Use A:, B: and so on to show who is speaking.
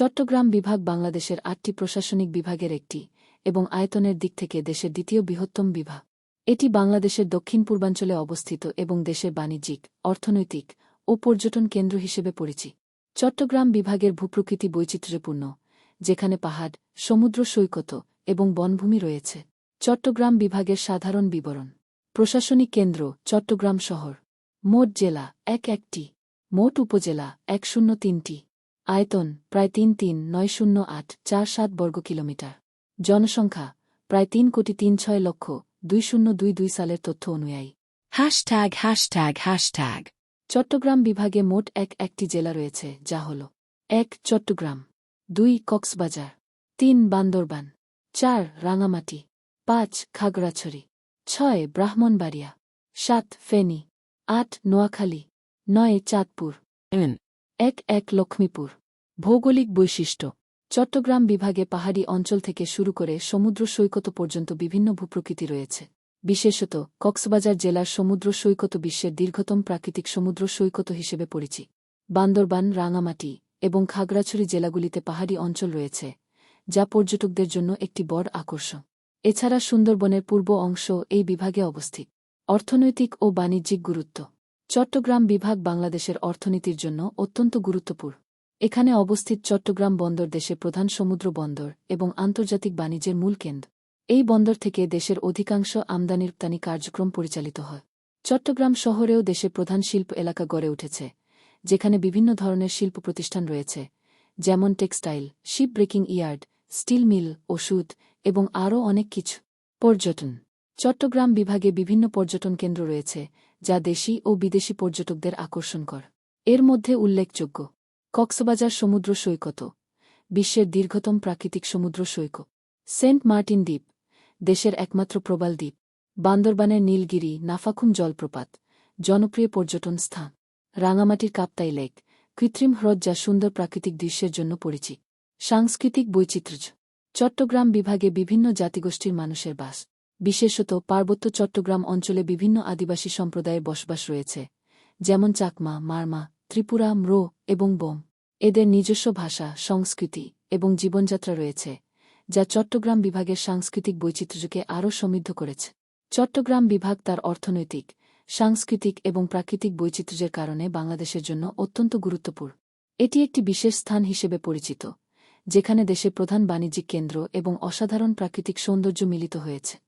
A: চট্টগ্রাম বিভাগ বাংলাদেশের আটটি প্রশাসনিক বিভাগের একটি এবং আয়তনের দিক থেকে দেশের দ্বিতীয় বৃহত্তম বিভাগ। এটি বাংলাদেশের দক্ষিণ পূর্বাঞ্চলে অবস্থিত এবং দেশের বাণিজ্যিক, অর্থনৈতিক ও পর্যটন কেন্দ্র হিসেবে পরিচিত চট্টগ্রাম বিভাগের ভূপ্রকৃতি বৈচিত্র্যপূর্ণ, যেখানে পাহাড়, সমুদ্র সৈকত এবং বনভূমি রয়েছে। চট্টগ্রাম বিভাগের সাধারণ বিবরণ। প্রশাসনিক কেন্দ্র চট্টগ্রাম শহর। মোট জেলা এক একটি, মোট উপজেলা এক শূন্য তিনটি। আয়তন প্রায় তিন তিন নয় শূন্য আট চার সাত বর্গ কিলোমিটার জনসংখ্যা প্রায় তিন কোটি তিন ছয় লক্ষ দুই শূন্য দুই দুই সালের তথ্য অনুযায়ী
B: Hashtag, hashtag, hashtag.
A: চট্টগ্রাম বিভাগে মোট এক একটি জেলা রয়েছে যা হল এক চট্টগ্রাম দুই কক্সবাজার তিন বান্দরবান চার রাঙামাটি পাঁচ খাগড়াছড়ি ছয় ব্রাহ্মণবাড়িয়া সাত ফেনী আট নোয়াখালী নয় চাঁদপুর. এক এক লক্ষ্মীপুর। ভৌগোলিক বৈশিষ্ট্য। চট্টগ্রাম বিভাগে পাহাড়ি অঞ্চল থেকে শুরু করে সমুদ্র সৈকত পর্যন্ত বিভিন্ন ভূপ্রকৃতি রয়েছে। বিশেষত, কক্সবাজার জেলার সমুদ্র সৈকত বিশ্বের দীর্ঘতম প্রাকৃতিক সমুদ্র সৈকত হিসেবে পরিচিত। বান্দরবান, রাঙামাটি এবং খাগড়াছড়ি জেলাগুলিতে পাহাড়ি অঞ্চল রয়েছে, যা পর্যটকদের জন্য একটি বড় আকর্ষণ। এছাড়া সুন্দরবনের পূর্ব অংশ এই বিভাগে অবস্থিত। অর্থনৈতিক ও বাণিজ্যিক গুরুত্ব। চট্টগ্রাম বিভাগ বাংলাদেশের অর্থনীতির জন্য অত্যন্ত গুরুত্বপূর্ণ। এখানে অবস্থিত চট্টগ্রাম বন্দর দেশে প্রধান সমুদ্র বন্দর এবং আন্তর্জাতিক বাণিজ্যের মূল কেন্দ্র। এই বন্দর থেকে দেশের অধিকাংশ আমদানি রপ্তানি কার্যক্রম পরিচালিত হয়। চট্টগ্রাম শহরেও দেশে প্রধান শিল্প এলাকা গড়ে উঠেছে, যেখানে বিভিন্ন ধরনের শিল্প প্রতিষ্ঠান রয়েছে, যেমন textile ship breaking yard, steel mill, ওষুধ এবং আরও অনেক কিছু। পর্যটন চট্টগ্রাম বিভাগে বিভিন্ন পর্যটন কেন্দ্র রয়েছে, যা দেশি ও বিদেশি পর্যটকদের আকর্ষণ কর। এর মধ্যে উল্লেখযোগ্য, কক্সবাজার সমুদ্র সৈকত, বিশ্বের দীর্ঘতম প্রাকৃতিক সমুদ্র সৈকত সেন্ট মার্টিন দ্বীপ, দেশের একমাত্র প্রবাল দ্বীপ, বান্দরবানের নীলগিরি নাফাখুম জলপ্রপাত, জনপ্রিয় পর্যটন স্থান, রাঙামাটির কাপ্তাই লেক, কৃত্রিম হ্রদ যা সুন্দর প্রাকৃতিক দৃশ্যের জন্য পরিচিত। সাংস্কৃতিক বৈচিত্র্য, চট্টগ্রাম বিভাগে বিভিন্ন জাতিগোষ্ঠীর মানুষের বাস। বিশেষত পার্বত্য চট্টগ্রাম অঞ্চলে বিভিন্ন আদিবাসী সম্প্রদায়ের বসবাস রয়েছে, যেমন চাকমা, মারমা, ত্রিপুরা, ম্রো এবং বোম। এদের নিজস্ব ভাষা, সংস্কৃতি এবং জীবনযাত্রা রয়েছে, যা চট্টগ্রাম বিভাগের সাংস্কৃতিক বৈচিত্র্যকে আরও সমৃদ্ধ করেছে। চট্টগ্রাম বিভাগ তার অর্থনৈতিক, সাংস্কৃতিক এবং প্রাকৃতিক বৈচিত্র্যের কারণে বাংলাদেশের জন্য অত্যন্ত গুরুত্বপূর্ণ। এটি একটি বিশেষ স্থান হিসেবে পরিচিত, যেখানে দেশের প্রধান বাণিজ্যিক কেন্দ্র এবং অসাধারণ প্রাকৃতিক সৌন্দর্য মিলিত হয়েছে।